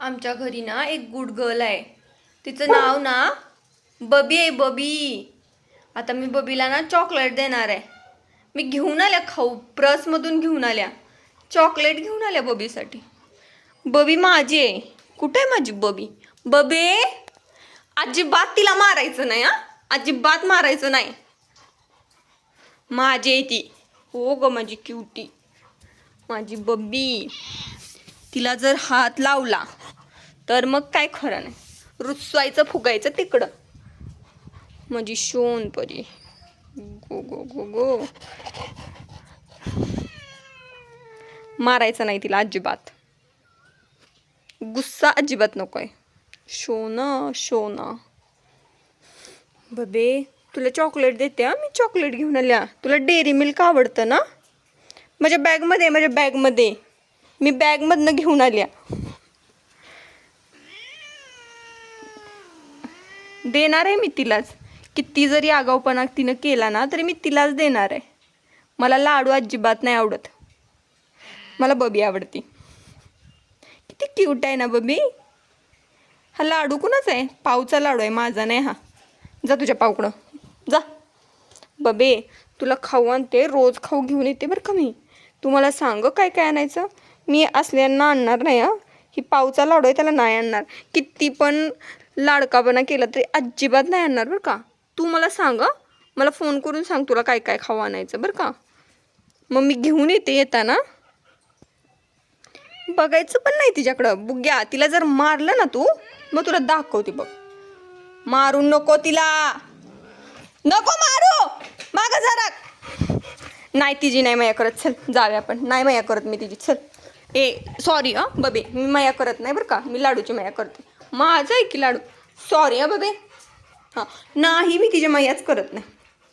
आमच्या घरी ना एक गुड गर्ल आहे. तिचं नाव ना बबी आहे बबी. आता मी बबीला ना चॉकलेट देणार आहे. मी घेऊन आल्या खाऊ प्रसमधून घेऊन आल्या. चॉकलेट घेऊन आल्या बबीसाठी. बबी माझी आहे. कुठे आहे माझी बबी? बबे अजिबात तिला मारायचं नाही हा. अजिबात मारायचं नाही. माझी आहे ती. हो ग माझी क्युटी माझी बब्बी तिला जर हात लावला तर मग काय खरं नाही. रुसवायचं फुगायचं तिकडं. म्हणजे माझी शोन परी. गो गो गो गो. मारायचं नाही तिला अजिबात. गुस्सा अजिबात नकोय. शोना शोना. बबे तुला चॉकलेट देते हा? मी चॉकलेट घेऊन आल्या. तुला डेअरी मिल्क आवडतं ना? माझ्या बॅगमध्ये आहे, माझ्या बॅगमध्ये. मी बॅगमधनं घेऊन आल्या. देणार आहे मी तिलाच. किती जरी आगाऊपणा तिनं केला ना तरी मी तिलाच देणार आहे. मला लाडू अजिबात नाही आवडत. मला बबी आवडती. किती क्यूट आहे ना बबी. हा लाडू कुणाच आहे? पावचा लाडू आहे माझा नाही हा. जा तुझ्या पावकडं. जा. बबे तुला खाऊ आणते रोज खाऊ घेऊन येते बरं का मी. तू मला सांग काय काय आणायचं? मी असल्यांना आणणार नाही हा. ही पावचा लाडू आहे त्याला नाही आणणार. किती पण लाडकापणा केला तरी अजिबात नाही आणणार बरं का. तू मला सांग मला फोन करून सांग तुला काय काय खाऊ आणायचं बरं का. मग मी घेऊन येते येताना. बघायचं पण नाही तिच्याकडं. बुग्या तिला जर मारलं ना तू मग तुला दाखवते बघ. मारून नको तिला. नको मारू. माग जरा. नाही तिची नाही माया करत. चल जाऊया आपण. नाही माया करत मी तिची. चल. ए सॉरी हं. बबे मी माया करत नाही बरं का. मी लाडूची माया करते. माझं आहे की लाडू. सॉरी हा बबे. हां. नाही मी तिच्या मैयाच करत नाही.